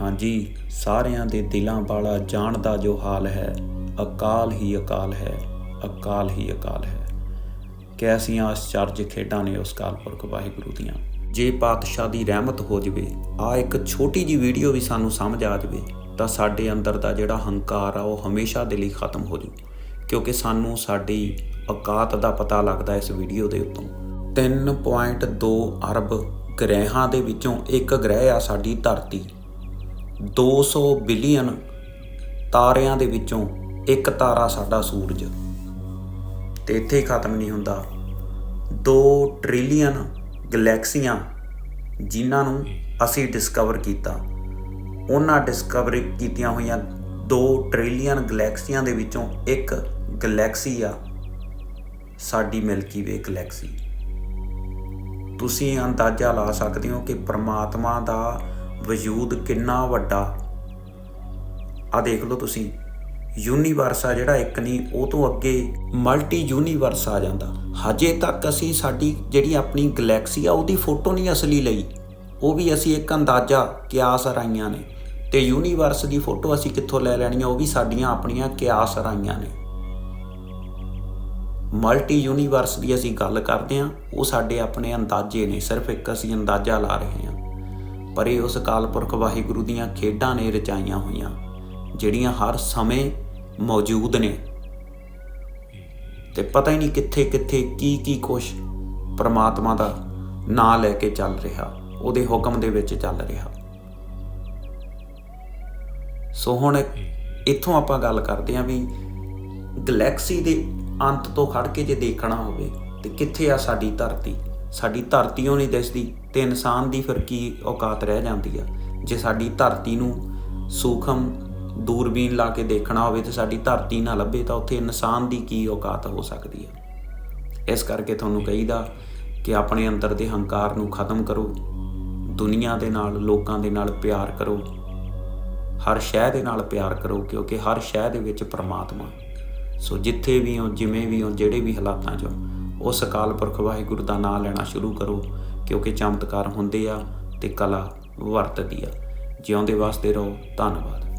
ਹਾਂਜੀ, ਸਾਰਿਆਂ ਦੇ ਦਿਲਾਂ ਵਾਲਾ ਜਾਣਦਾ ਜੋ ਹਾਲ ਹੈ, ਅਕਾਲ ਹੀ ਅਕਾਲ ਹੈ, ਅਕਾਲ ਹੀ ਅਕਾਲ ਹੈ। ਕੈਸੀਆਂ ਅਚਰਜ ਖੇਡਾਂ ਨੇ ਉਸ ਕਾਲਪੁਰਖ ਵਾਹਿਗੁਰੂ ਦੀਆਂ। ਜੇ ਪਾਤਸ਼ਾਹ ਦੀ ਰਹਿਮਤ ਹੋ ਜਵੇ, ਆ ਇੱਕ ਛੋਟੀ ਜੀ ਵੀਡੀਓ ਵੀ ਸਾਨੂੰ ਸਮਝ ਆ ਜਵੇ, ਤਾਂ ਸਾਡੇ ਅੰਦਰ ਦਾ ਜਿਹੜਾ ਹੰਕਾਰ ਆ, ਉਹ ਹਮੇਸ਼ਾ ਦੇ ਲਈ ਖਤਮ ਹੋ ਜੂ, ਕਿਉਂਕਿ ਸਾਨੂੰ ਸਾਡੀ ਔਕਾਤ ਦਾ ਪਤਾ ਲੱਗਦਾ ਇਸ ਵੀਡੀਓ ਦੇ ਉੱਤੋਂ। 3.2 ਅਰਬ ਗ੍ਰਹਿਾਂ ਦੇ ਵਿੱਚੋਂ ਇੱਕ ਗ੍ਰਹਿ ਆ ਸਾਡੀ ਧਰਤੀ। 200 ਬਿਲੀਅਨ ਤਾਰਿਆਂ ਦੇ ਵਿੱਚੋਂ ਇੱਕ ਤਾਰਾ ਸਾਡਾ ਸੂਰਜ। ਤੇ ਇੱਥੇ ਹੀ ਖਤਮ ਨਹੀਂ ਹੁੰਦਾ। 2 ਟ੍ਰਿਲੀਅਨ ਗੈਲੈਕਸੀਆਂ ਜਿਨ੍ਹਾਂ ਨੂੰ ਅਸੀਂ ਡਿਸਕਵਰ ਕੀਤਾ। ਉਹਨਾਂ ਡਿਸਕਵਰ ਕੀਤੀਆਂ ਹੋਈਆਂ 2 ਟ੍ਰਿਲੀਅਨ ਗੈਲੈਕਸੀਆਂ ਦੇ ਵਿੱਚੋਂ ਇੱਕ ਗੈਲੈਕਸੀ ਆ, ਸਾਡੀ ਮਿਲਕੀ ਵੇ ਗੈਲੈਕਸੀ ਤੁਸੀਂ ਅੰਦਾਜ਼ਾ ਲਾ ਸਕਦੇ ਹੋ ਕਿ ਪ੍ਰਮਾਤਮਾ ਦਾ ਵਜੂਦ ਕਿੰਨਾ ਵੱਡਾ। ਆ ਦੇਖ ਲਓ ਤੁਸੀਂ। ਯੂਨੀਵਰਸ ਆ ਜਿਹੜਾ ਇੱਕ ਨਹੀਂ, ਉਹ ਤੋਂ ਅੱਗੇ ਮਲਟੀ ਯੂਨੀਵਰਸ ਆ ਜਾਂਦਾ। ਹਜੇ ਤੱਕ ਅਸੀਂ ਸਾਡੀ ਜਿਹੜੀ ਆਪਣੀ ਗੈਲੈਕਸੀ ਆ, ਉਹਦੀ ਫੋਟੋ ਨਹੀਂ ਅਸਲੀ ਲਈ। ਉਹ ਵੀ ਅਸੀਂ ਇੱਕ ਅੰਦਾਜ਼ਾ ਕਿਆਸ ਰਾਈਆਂ ਨੇ। ਤੇ ਯੂਨੀਵਰਸ ਦੀ ਫੋਟੋ ਅਸੀਂ ਕਿੱਥੋਂ ਲੈ ਲੈਣੀ ਆ, ਉਹ ਵੀ ਸਾਡੀਆਂ ਆਪਣੀਆਂ ਕਿਆਸ ਰਾਈਆਂ ਨੇ। ਮਲਟੀ ਯੂਨੀਵਰਸ ਦੀ ਅਸੀਂ ਗੱਲ ਕਰਦੇ ਹਾਂ ਉਹ ਸਾਡੇ ਆਪਣੇ ਅੰਦਾਜ਼ੇ ਨੇ। ਸਿਰਫ ਇੱਕ ਅਸੀਂ ਅੰਦਾਜ਼ਾ ਲਾ ਰਹੇ ਹਾਂ ਪਰ ਇਹ ਉਸ ਕਾਲਪੁਰਖ ਵਾਹਿਗੁਰੂ ਦੀਆਂ ਖੇਡਾਂ ਨੇ ਰਚਾਈਆਂ ਹੋਈਆਂ, ਜਿਹੜੀਆਂ ਹਰ ਸਮੇਂ ਮੌਜੂਦ ਨੇ। ਤੇ ਪਤਾ ਹੀ ਨਹੀਂ ਕਿੱਥੇ ਕਿੱਥੇ ਕੀ ਕੀ ਕੁਛ ਪ੍ਰਮਾਤਮਾ ਦਾ ਨਾਂ ਲੈ ਕੇ ਚੱਲ ਰਿਹਾ, ਉਹਦੇ ਹੁਕਮ ਦੇ ਵਿੱਚ ਚੱਲ ਰਿਹਾ। ਸੋ ਹੁਣ ਇੱਥੋਂ ਆਪਾਂ ਗੱਲ ਕਰਦੇ ਹਾਂ ਵੀ ਗੈਲੈਕਸੀ ਦੇ ਅੰਤ ਤੋਂ ਖੜ ਕੇ ਜੇ ਦੇਖਣਾ ਹੋਵੇ, ਤੇ ਕਿੱਥੇ ਆ ਸਾਡੀ ਧਰਤੀ? ਸਾਡੀ ਧਰਤੀ ਉਹ ਨਹੀਂ ਦਿਸਦੀ ਤੇ ਇਨਸਾਨ ਦੀ ਫਿਰ ਕੀ ਔਕਾਤ ਰਹਿ ਜਾਂਦੀ ਆ? ਜੇ ਸਾਡੀ ਧਰਤੀ ਨੂੰ ਸੂਖਮ ਦੂਰਬੀਨ ਲਾ ਕੇ ਦੇਖਣਾ ਹੋਵੇ ਤੇ ਸਾਡੀ ਧਰਤੀ ਨਾ ਲੱਭੇ ਤਾਂ ਉੱਥੇ ਇਨਸਾਨ ਦੀ ਕੀ ਔਕਾਤ ਹੋ ਸਕਦੀ ਹੈ ਇਸ ਕਰਕੇ ਤੁਹਾਨੂੰ ਕਹੀਦਾ ਕਿ ਆਪਣੇ ਅੰਦਰ ਦੇ ਹੰਕਾਰ ਨੂੰ ਖਤਮ ਕਰੋ, ਦੁਨੀਆ ਦੇ ਨਾਲ, ਲੋਕਾਂ ਦੇ ਨਾਲ ਪਿਆਰ ਕਰੋ, ਹਰ ਸ਼ੈ ਦੇ ਨਾਲ ਪਿਆਰ ਕਰੋ, ਕਿਉਂਕਿ ਹਰ ਸ਼ੈ ਦੇ ਵਿੱਚ ਪਰਮਾਤਮਾ। ਸੋ ਜਿੱਥੇ ਵੀ ਹੋ, ਜਿਵੇਂ ਵੀ ਹੋ, ਜਿਹੜੇ ਵੀ ਹਾਲਾਤਾਂ 'ਚ ਹੋ ਉਸ ਅਕਾਲ ਪੁਰਖ ਵਾਹਿਗੁਰੂ ਦਾ ਨਾਮ ਲੈਣਾ ਸ਼ੁਰੂ ਕਰੋ, ਕਿਉਂਕਿ ਚਮਤਕਾਰ ਹੁੰਦੇ ਆ ਤੇ ਕਲਾ ਵਰਤਦੀ ਆ। ਜਿਉਂਦੇ ਵਾਸਤੇ ਰਹੋ, ਧੰਨਵਾਦ।